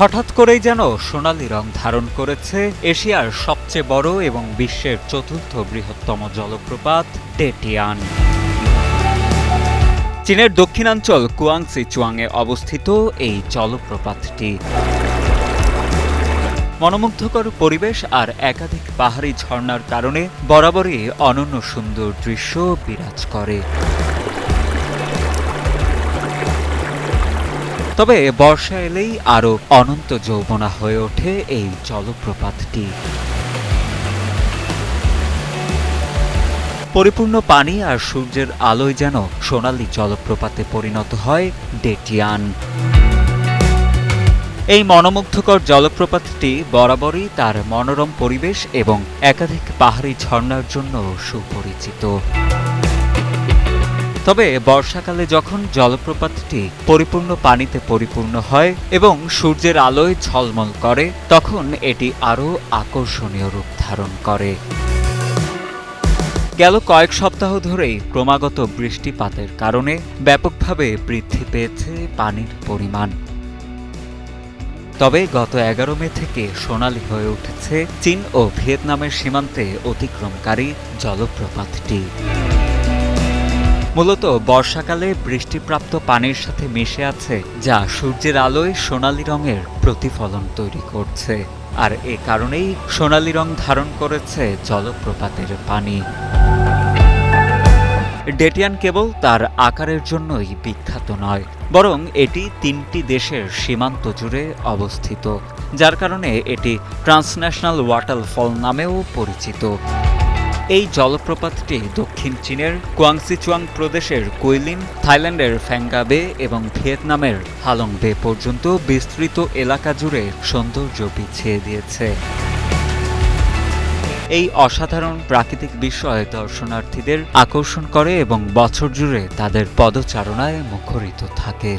হঠাৎ করেই যেন সোনালি রং ধারণ করেছে এশিয়ার সবচেয়ে বড় এবং বিশ্বের চতুর্থ বৃহত্তম জলপ্রপাত ডেটিয়ান চীনের দক্ষিণাঞ্চল কুয়াংসি চুয়াংয়ে অবস্থিত এই জলপ্রপাতটি। মনোমুগ্ধকর পরিবেশ আর একাধিক পাহাড়ি ঝর্ণার কারণে বরাবরই অনন্য সুন্দর দৃশ্য বিরাজ করে। তবে বর্ষা এলেই আরও অনন্ত যৌবনা হয়ে ওঠে এই জলপ্রপাতটি। পরিপূর্ণ পানি আর সূর্যের আলোয় যেন সোনালী জলপ্রপাতে পরিণত হয় ডেটিয়ান। এই মনোমুগ্ধকর জলপ্রপাতটি বরাবরই তার মনোরম পরিবেশ এবং একাধিক পাহাড়ি ঝর্ণার জন্য সুপরিচিত। তবে বর্ষাকালে যখন জলপ্রপাতটি পরিপূর্ণ পানিতে পরিপূর্ণ হয় এবং সূর্যের আলোয় ঝলমল করে, তখন এটি আরও আকর্ষণীয় রূপ ধারণ করে। গেল কয়েক সপ্তাহ ধরেই ক্রমাগত বৃষ্টিপাতের কারণে ব্যাপকভাবে বৃদ্ধি পেয়েছে পানির পরিমাণ। তবে গত এগারো মে থেকে সোনালি হয়ে উঠেছে চীন ও ভিয়েতনামের সীমান্তে অতিক্রমকারী জলপ্রপাতটি। মূলত বর্ষাকালে বৃষ্টিপ্রাপ্ত পানির সাথে মিশে আছে, যা সূর্যের আলোয় সোনালী রঙের প্রতিফলন তৈরি করছে। আর এ কারণেই সোনালী রং ধারণ করেছে জলপ্রপাতের পানি। ডেটিয়ান কেবল তার আকারের জন্যই বিখ্যাত নয়, বরং এটি তিনটি দেশের সীমান্ত জুড়ে অবস্থিত, যার কারণে এটি ট্রান্সন্যাশনাল ওয়াটারফল নামেও পরিচিত। এই জলপ্রপাতটি দক্ষিণ চীনের কুয়াংসিচুয়াং প্রদেশের কুইলিন, থাইল্যান্ডের ফ্যাঙ্গা বে এবং ভিয়েতনামের হালং বে পর্যন্ত বিস্তৃত এলাকা জুড়ে সৌন্দর্য বিছিয়ে দিয়েছে। এই অসাধারণ প্রাকৃতিক বিষয় দর্শনার্থীদের আকর্ষণ করে এবং বছর জুড়ে তাদের পদচারণায় মুখরিত থাকে।